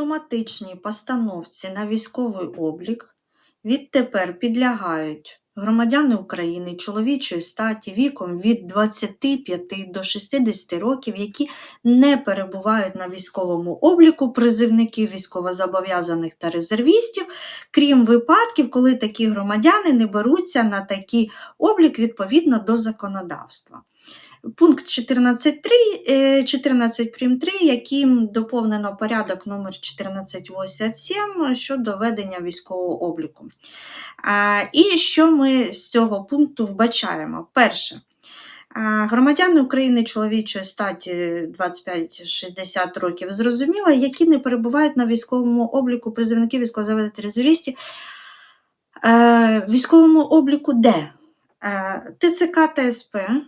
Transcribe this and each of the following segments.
автоматичній постановці на військовий облік відтепер підлягають громадяни України чоловічої статі віком від 25 до 60 років, які не перебувають на військовому обліку призивників військовозобов'язаних та резервістів, крім випадків, коли такі громадяни не беруться на такий облік відповідно до законодавства. Пункт 14.3, е, 14 прим. 3, яким доповнено порядок номер 1487 щодо ведення військового обліку. І що ми з цього пункту вбачаємо? Перше. Громадяни України чоловічої статі 25-60 років зрозуміло, які не перебувають на військовому обліку призовників військовозаведених резервістів. Е, Військовому обліку де? Е, ТЦК та СП, е,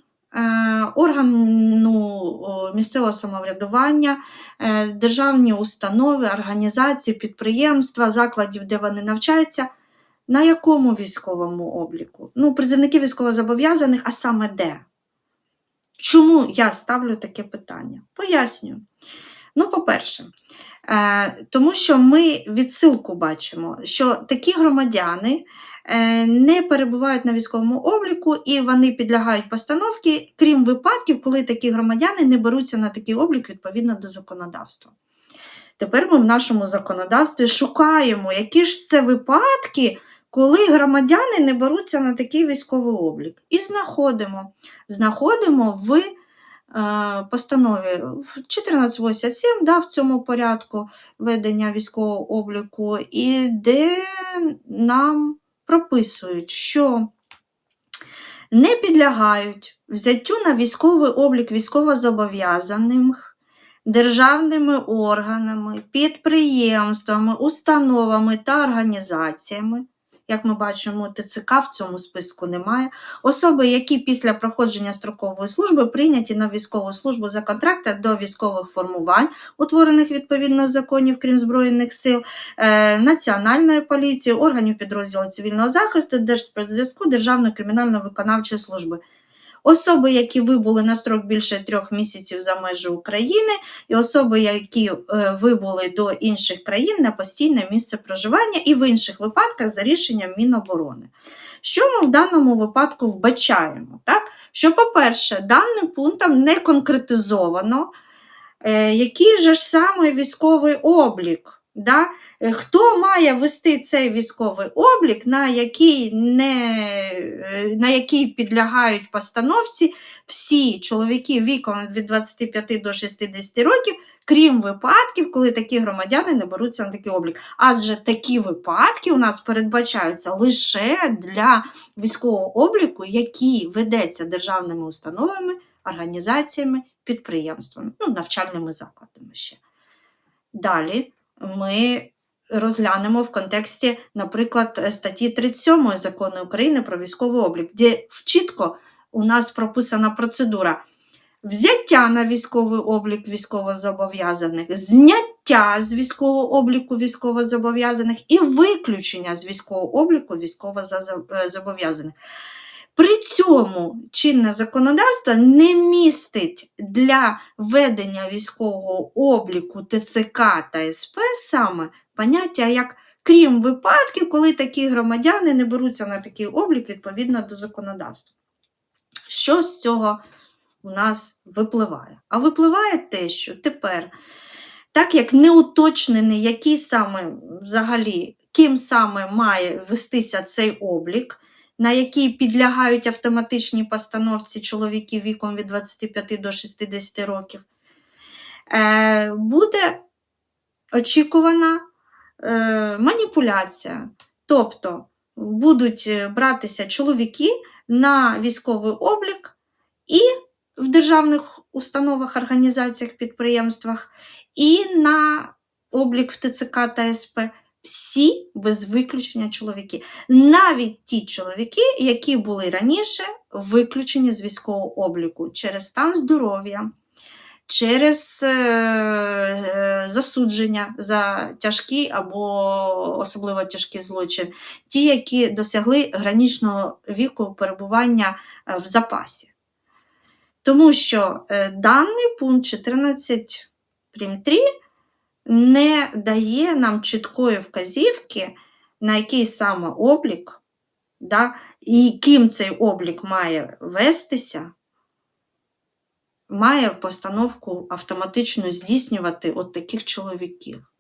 органу місцевого самоврядування, е, державні установи, організації, підприємства, закладів, де вони навчаються. На якому військовому обліку? Ну, призовники військовозобов'язаних, а саме де? Чому я ставлю таке питання? Поясню. Ну, по-перше, е, тому що ми відсилку бачимо, що такі громадяни е, не перебувають на військовому обліку і вони підлягають постановці, крім випадків, коли такі громадяни не беруться на такий облік відповідно до законодавства. Тепер ми в нашому законодавстві шукаємо, які ж це випадки, коли громадяни не беруться на такий військовий облік. І знаходимо. Знаходимо в е, постанові в 1487, да, в цьому порядку ведення військового обліку, і де нам прописують, що не підлягають взяттю на військовий облік військовозобов'язаних державними органами, підприємствами, установами та організаціями. Як ми бачимо, ТЦК в цьому списку немає. Особи, які після проходження строкової служби прийняті на військову службу за контрактом до військових формувань, утворених відповідно законів, крім Збройних сил, е, Національної поліції, органів підрозділу цивільного захисту, Держспецзв'язку, Державної кримінально-виконавчої служби. Особи, які вибули на строк більше трьох місяців за межі України, і особи, які е, вибули до інших країн на постійне місце проживання, і в інших випадках за рішенням Міноборони. Що ми в даному випадку вбачаємо? Так? Що, по-перше, даним пунктом не конкретизовано, е, який же ж саме військовий облік. Да? Е, Хто має вести цей військовий облік, на який, не, е, на який підлягають постановці всі чоловіки віком від 25 до 60 років, крім випадків, коли такі громадяни не беруться на такий облік. Адже такі випадки у нас передбачаються лише для військового обліку, який ведеться державними установами, організаціями, підприємствами, ну, навчальними закладами ще. Далі ми розглянемо в контексті, наприклад, статті 37 закону України про військовий облік, де чітко у нас прописана процедура взяття на військовий облік військовозобов'язаних, зняття з військового обліку військовозобов'язаних і виключення з військового обліку військовозобов'язаних. При цьому чинне законодавство не містить для ведення військового обліку ТЦК та СП саме поняття як крім випадків, коли такі громадяни не беруться на такий облік відповідно до законодавства. Що з цього у нас випливає? А випливає те, що тепер, так як не уточнений, який саме взагалі, ким саме має вестися цей облік, на який підлягають автоматичній постановці чоловіків віком від 25 до 60 років, е, буде очікувана е, маніпуляція. Тобто будуть е, братися чоловіки на військовий облік і в державних установах, організаціях, підприємствах, і на облік в ТЦК та СП. Всі без виключення чоловіки. Навіть ті чоловіки, які були раніше виключені з військового обліку через стан здоров'я, через е, е, засудження за тяжкі або особливо тяжкий злочин, ті, які досягли граничного віку перебування е, в запасі. Тому що даний пункт 14 прим. 3 не дає нам чіткої вказівки, на який саме облік, да, і ким цей облік має вестися, має постановку автоматично здійснювати от таких чоловіків.